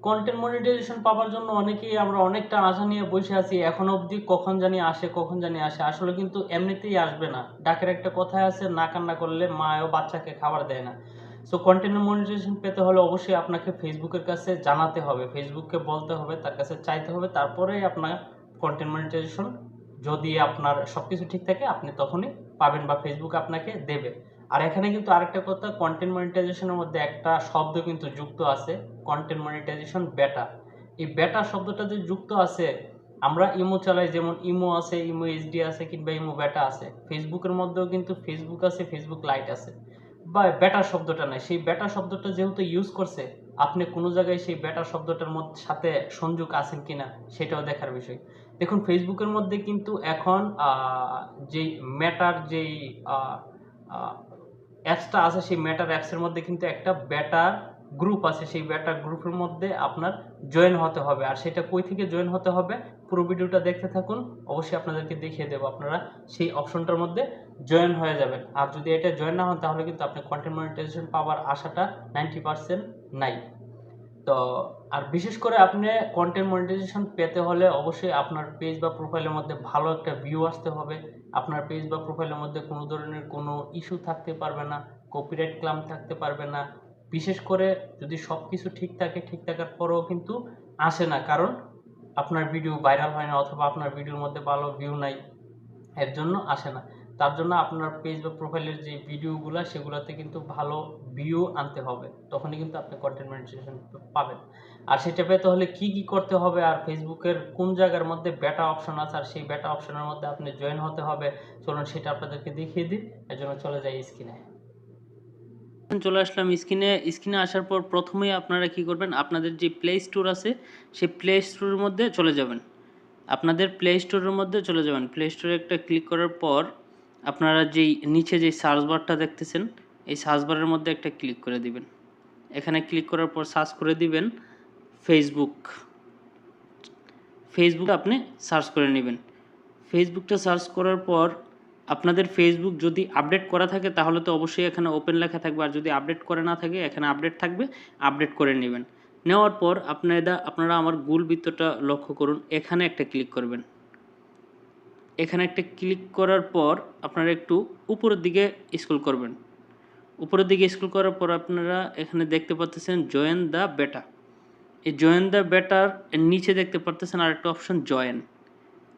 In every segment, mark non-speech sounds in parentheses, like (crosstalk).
Content monetization পাওয়ার জন্য অনেকেই আমরা অনেকটা আশা নিয়ে বসে আছি, এখন অবধি কখন জানি আসে, কখন জানি আসে। আসলে কিন্তু এমনিতেই আসবে না। ডাকের একটা কথাই আছে, না কান্না করলে মায়ও বাচ্চাকে খাবার দেয় না। সো কন্টেন্ট মনিটাইজেশন পেতে হলে অবশ্যই আপনাকে ফেসবুকের কাছে জানাতে হবে। ফেসবুককে বলতে হবে, তার কাছে চাইতে হবে তারপরেই আপনার কন্টেন্ট মনিটাইজেশন যদি আপনার সব কিছু ঠিক থাকে, আপনি তখনই পাবেন বা ফেসবুক আপনাকে দেবে। আর এখানে কিন্তু আরেকটা কথা কন্টেন্ট মনিটাইজেশনের মধ্যে একটা শব্দ কিন্তু যুক্ত আছে কন্টেন্ট মনিটাইজেশন বেটা এই বেটা শব্দটা যে যুক্ত আছে, আমরা ইমো চালাই, যেমন ইমো আছে, ইমো এইচডি আছে কিংবা ইমো বেটা আছে, ফেসবুকের মধ্যেও কিন্তু ফেসবুক আছে, ফেসবুক লাইট আছে। বা বেটা শব্দটা নাই, সেই বেটা শব্দটা যেহেতু ইউজ করছে, আপনি কোনো জায়গায় সেই বেটা শব্দটার মধ্যে সাথে সংযোগ আছেন কিনা, সেটাও দেখার বিষয়। দেখুন, ফেসবুকের মধ্যে কিন্তু এখন যেই মেটার যেই অ্যাপসটা আছে, সেই মেটার অ্যাপসের মধ্যে কিন্তু একটা ব্যাটার গ্রুপ আছে, সেই ব্যাটার গ্রুপের মধ্যে আপনার জয়েন হতে হবে। আর সেটা কই থেকে জয়েন হতে হবে, পুরো ভিডিওটা দেখতে থাকুন। অবশ্যই আপনাদেরকে দেখিয়ে দেবো আপনারা সেই অপশনটার মধ্যে জয়েন হয়ে যাবেন। আর যদি এটা জয়েন না হন, তাহলে কিন্তু আপনি কন্টেন্ট মনিটাইজেশন পাওয়ার আশাটা নাইনটি পার্সেন্ট নাই। তো আর বিশেষ করে আপনি কন্টেন্ট মনিটাইজেশন পেতে হলে অবশ্যই আপনার পেজ বা প্রোফাইলের মধ্যে ভালো একটা ভিউ আসতে হবে। আপনার পেজ বা প্রোফাইলের মধ্যে কোনো ধরনের কোনো ইস্যু থাকতে পারবে না কপিরাইট ক্লাম থাকতে পারবে না। বিশেষ করে যদি সব কিছু ঠিক থাকে, ঠিক থাকার পরেও কিন্তু আসে না, কারণ আপনার ভিডিও ভাইরাল হয় না অথবা আপনার ভিডিওর মধ্যে ভালো ভিউ নাই, এর জন্য আসে না। তার জন্য আপনার পেজ বা প্রোফাইলের যে ভিডিওগুলো সেগুলোতে কিন্তু ভালো ভিউ আনতে হবে। তখনই কিন্তু আপনি কন্টেন্ট মনিটাইজেশন পাবেন। আর সেটা পেতে হলে কি কি করতে হবে? আর ফেসবুকের কোন জায়গার মধ্যে বেটা অপশন আছে? আর সেই বেটা অপশনের মধ্যে আপনি জয়েন হতে হবে? চলুন সেটা আপনাদেরকে দেখিয়ে দিই। এর জন্য চলে যাই স্ক্রিনে চলে আসলাম স্ক্রিনে স্ক্রিনে আসার পর প্রথমেই আপনারা কি করবেন? আপনাদের যে প্লে স্টোর আছে, সেই প্লে স্টোরের মধ্যে চলে যাবেন। আপনাদের প্লে স্টোরের মধ্যে চলে যাবেন। প্লে স্টোরে একটা ক্লিক করার পর আপনারা যেই নিচে যে সার্চ বারটা দেখতেছেন, এই সার্চ বারের মধ্যে একটা ক্লিক করে দিবেন। এখানে ক্লিক করার পর সার্চ করে দিবেন ফেসবুক ফেসবুক আপনি সার্চ করে নেবেন। ফেসবুকটা সার্চ করার পর আপনাদের ফেসবুক যদি আপডেট করা থাকে, তাহলে তো অবশ্যই এখানে ওপেন লেখা থাকবে। আর যদি আপডেট করে না থাকে, এখানে আপডেট থাকবে আপডেট করে নেবেন। নেওয়ার পর আপনারা আপনারা আমার গুল বৃত্তটা লক্ষ্য করুন। এখানে একটা ক্লিক করবেন। এখানে একটা ক্লিক করার পর আপনারা একটু উপরের দিকে স্ক্রল করবেন। উপরের দিকে স্ক্রল করার পর আপনারা এখানে দেখতে পাচ্ছেন জয়েন দ্য বেটা এই জয়েন দ্য বেটার নিচে দেখতে পারতেছেন আরেকটা অপশন জয়েন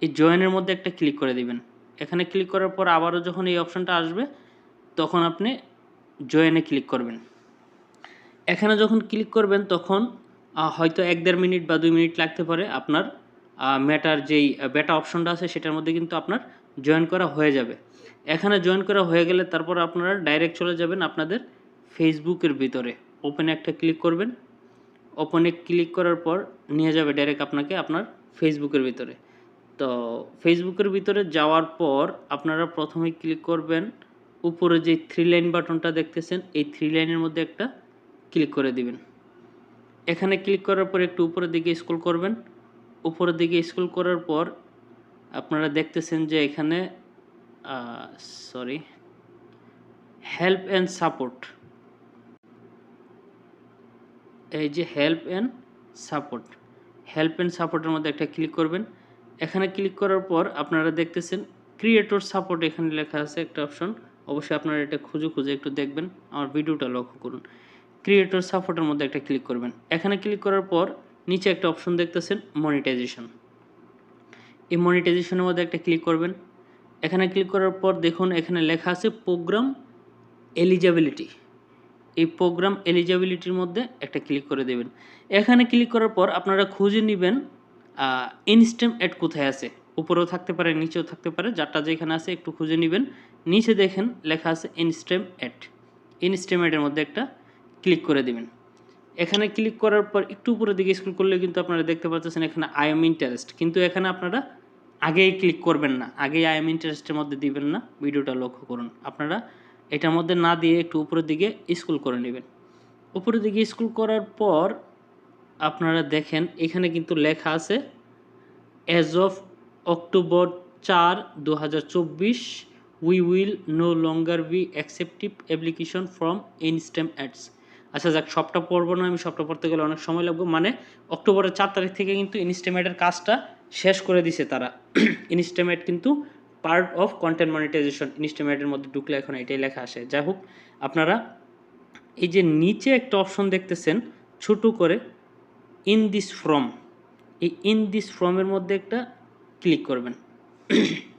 এই জয়েনের মধ্যে একটা ক্লিক করে দিবেন। এখানে ক্লিক করার পর আবারও যখন এই অপশনটা আসবে, তখন আপনি জয়েনে ক্লিক করবেন। এখানে যখন ক্লিক করবেন, তখন হয়তো এক দেড় মিনিট বা দুই মিনিট লাগতে পারে আপনার মেটার যেই বেটা অপশনটা আছে সেটার মধ্যে কিন্তু আপনার জয়েন করা হয়ে যাবে। এখানে জয়েন করা হয়ে গেলে তারপর আপনারা ডাইরেক্ট চলে যাবেন আপনাদের ফেসবুকের ভিতরে। ওপেনে একটা ক্লিক করবেন। ওপেনে ক্লিক করার পর নিয়ে যাবে ডাইরেক্ট আপনাকে আপনার ফেসবুকের ভিতরে। তো ফেসবুকের ভিতরে যাওয়ার পর আপনারা প্রথমে ক্লিক করবেন, উপরে যে থ্রি লাইন বাটনটা দেখতেছেন, এই থ্রি লাইনের মধ্যে একটা ক্লিক করে দিবেন। এখানে ক্লিক করার পর একটু উপরের দিকে স্ক্রল করবেন। উপরের দিকে স্ক্রল করার পর আপনারা দেখতেছেন যে এখানে সরি হেল্প অ্যান্ড সাপোর্ট এই যে help and support help and সাপোর্টের মধ্যে একটা ক্লিক করবেন। এখানে ক্লিক করার পর আপনারা দেখতেছেন ক্রিয়েটর সাপোর্ট এখানে লেখা আছে একটা অপশন অবশ্যই আপনারা এটা খুঁজে খুঁজে একটু দেখবেন। আমার ভিডিওটা লক্ষ্য করুন। ক্রিয়েটর সাপোর্টের মধ্যে একটা ক্লিক করবেন। এখানে ক্লিক করার পর নিচে একটা অপশন দেখতেছেন মনিটাইজেশন এই মনিটাইজেশনের মধ্যে একটা ক্লিক করবেন। এখানে ক্লিক করার পর দেখুন, এখানে লেখা আছে প্রোগ্রাম এলিজিবিলিটি এই প্রোগ্রাম এলিজিবিলিটির মধ্যে একটা ক্লিক করে দেবেন। এখানে ক্লিক করার পর আপনারা খুঁজে নেবেন ইনস্টেম অ্যাড কোথায় আছে? উপরেও থাকতে পারে, নিচেও থাকতে পারে, যারটা যেখানে আছে একটু খুঁজে নেবেন। নিচে দেখেন, লেখা আছে ইনস্টেম অ্যাড ইনস্টেম অ্যাডের মধ্যে একটা ক্লিক করে দিবেন। এখানে ক্লিক করার পর একটু উপরের দিকে স্ক্রল করলে কিন্তু আপনারা দেখতে পাচ্ছেন এখানে আই এম ইন্টারেস্ট কিন্তু এখানে আপনারা আগেই ক্লিক করবেন না, আগেই আই এম ইন্টারেস্টের মধ্যে দিবেন না, ভিডিওটা লক্ষ্য করুন। আপনারা এটার মধ্যে না দিয়ে একটু উপরের দিকে স্ক্রল করে নেবেন। উপরের দিকে স্ক্রল করার পর আপনারা দেখেন এখানে কিন্তু লেখা আছে অ্যাজ অফ অক্টোবর চার দু we will no longer be accepting application from ইনস্টেম ads আচ্ছা যাক, সবটা পড়ব না, আমি সবটা পড়তে গেলে অনেক সময় লাগবে। মানে অক্টোবরের চার তারিখ থেকে কিন্তু ইনস্টিমেটের কাজটা শেষ করে দিছে তারা। (clears throat) ইনস্টিমেট কিন্তু পার্ট অফ কন্টেন্ট মনিটাইজেশন ইনস্টিমেটের মধ্যে ঢুকলে এখন এটাই লেখা আসে যাই হোক, আপনারা এই যে নিচে একটা অপশন দেখতেছেন, ছোট করে ইন দিস ফ্রম এই ইন দিস ফ্রমের মধ্যে একটা ক্লিক করবেন। (clears throat)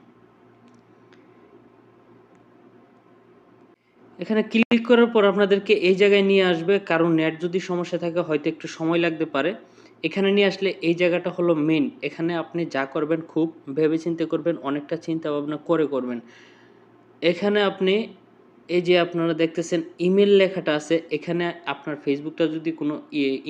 এখানে ক্লিক করার পর আপনাদেরকে এই জায়গায় নিয়ে আসবে, কারণ নেট যদি সমস্যা থাকে, হয়তো একটু সময় লাগতে পারে। এখানে নিয়ে আসলে এই জায়গাটা হলো মেন এখানে আপনি যা করবেন, খুব ভেবে চিন্তে করবেন, অনেকটা চিন্তা ভাবনা করে করবেন। এখানে আপনি এই যে আপনারা দেখতেছেন ইমেল লেখাটা আছে। এখানে আপনার ফেসবুকটা যদি কোনো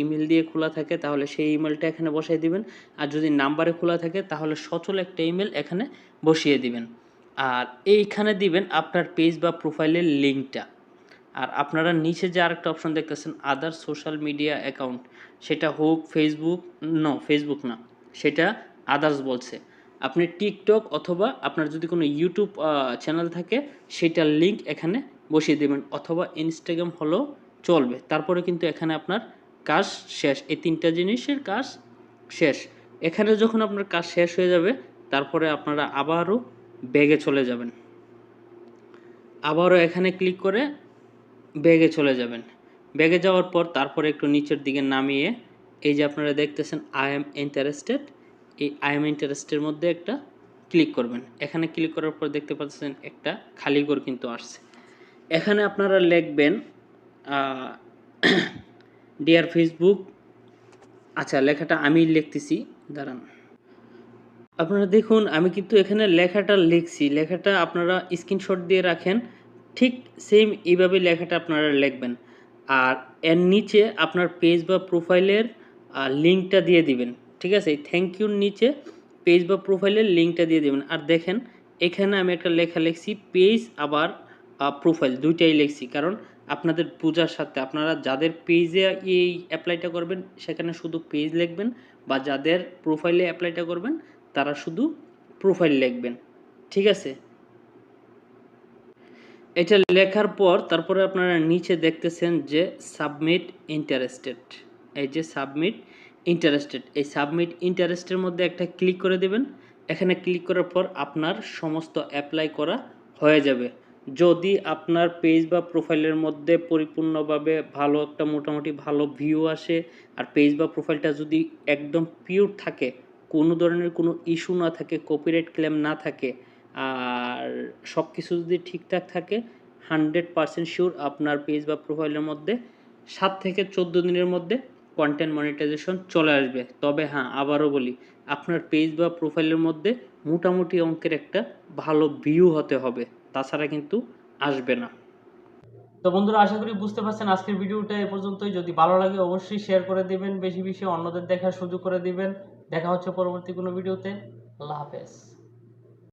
ইমেল দিয়ে খোলা থাকে, তাহলে সেই ইমেলটা এখানে বসাই দিবেন। আর যদি নাম্বারে খোলা থাকে, তাহলে সচল একটা ইমেল এখানে বসিয়ে দিবেন। আর এইখানে দিবেন আপনার পেজ বা প্রোফাইলের লিঙ্কটা আর আপনারা নিচে যে আরেকটা অপশন দেখতেছেন আদার সোশ্যাল মিডিয়া অ্যাকাউন্ট সেটা হোক ফেসবুক নো ফেসবুক না, সেটা আদার্স বলছে। আপনি টিকটক অথবা আপনার যদি কোনো ইউটিউব চ্যানেল থাকে, সেটার লিঙ্ক এখানে বসিয়ে দেবেন, অথবা ইনস্টাগ্রাম হলেও চলবে। তারপরে কিন্তু এখানে আপনার কাজ শেষ, এই তিনটা জিনিসের কাজ শেষ। এখানে যখন আপনার কাজ শেষ হয়ে যাবে, তারপরে আপনারা আবারও ব্যাগে চলে যাবেন। আবারও এখানে ক্লিক করে ব্যাগে চলে যাবেন। ব্যাগে যাওয়ার পর তারপরে একটু নিচের দিকে নামিয়ে এই যে আপনারা দেখতেছেন আই এম ইন্টারেস্টেড এই আই এম ইন্টারেস্টের মধ্যে একটা ক্লিক করবেন। এখানে ক্লিক করার পর দেখতে পাচ্ছেন একটা খালি ঘর কিন্তু আসছে। এখানে আপনারা লিখবেন ডিয়ার ফেসবুক (clears throat) আচ্ছা লেখাটা আমি লিখতেছি, দাঁড়ান। আপনারা দেখুন, আমি কিন্তু এখানে লেখাটা লিখছি। লেখাটা আপনারা স্ক্রিনশট দিয়ে রাখেন। ঠিক সেম এইভাবে লেখাটা আপনারা লিখবেন। আর এর নিচে আপনার পেজ বা প্রোফাইলের লিঙ্কটা দিয়ে দিবেন। ঠিক আছে? থ্যাংক ইউর নিচে পেজ বা প্রোফাইলের লিঙ্কটা দিয়ে দেবেন। আর দেখেন, এখানে আমি একটা লেখা লিখছি পেজ আবার প্রোফাইল দুইটাই লিখছি। কারণ আপনাদের পূজার সাথে আপনারা যাদের পেজে এই অ্যাপ্লাইটা করবেন, সেখানে শুধু পেজ লিখবেন বা যাদের প্রোফাইলে অ্যাপ্লাইটা করবেন তারা শুধু প্রোফাইল লিখবেন, ঠিক আছে? এটা লেখার পর তারপরে আপনারা নিচে দেখতেছেন যে সাবমিট ইন্টারেস্টেড এই যে সাবমিট ইন্টারেস্টেড এই সাবমিট ইন্টারেস্টের মধ্যে একটা ক্লিক করে দেবেন। এখানে ক্লিক করার পর আপনার সমস্ত অ্যাপ্লাই করা হয়ে যাবে। যদি আপনার পেজ বা প্রোফাইলের মধ্যে পরিপূর্ণভাবে ভালো একটা মোটামুটি ভালো ভিউ আসে, আর পেজ বা প্রোফাইলটা যদি একদম পিওর থাকে কোনো ধরনের কোনো ইস্যু না থাকে কপিরাইট ক্লেম না থাকে, আর সব কিছু যদি ঠিকঠাক থাকে হান্ড্রেড পারসেন্ট শিওর আপনার পেজ বা প্রোফাইলের মধ্যে সাত থেকে চোদ্দ দিনের মধ্যে কন্টেন্ট মনিটাইজেশন চলে আসবে। তবে হ্যাঁ আবারও বলি, আপনার পেজ বা প্রোফাইলের মধ্যে মোটামুটি অঙ্কের একটা ভালো ভিউ হতে হবে, তাছাড়া কিন্তু আসবে না। তো বন্ধুরা, আশা করি বুঝতে পারছেন আজকের ভিডিওটা এ পর্যন্তই। যদি ভালো লাগে অবশ্যই শেয়ার করে দিবেন, বেশি বেশি অন্যদের দেখার সুযোগ করে দিবেন। দেখা হচ্ছে পরবর্তী কোনো ভিডিওতে। আল্লাহ হাফেজ।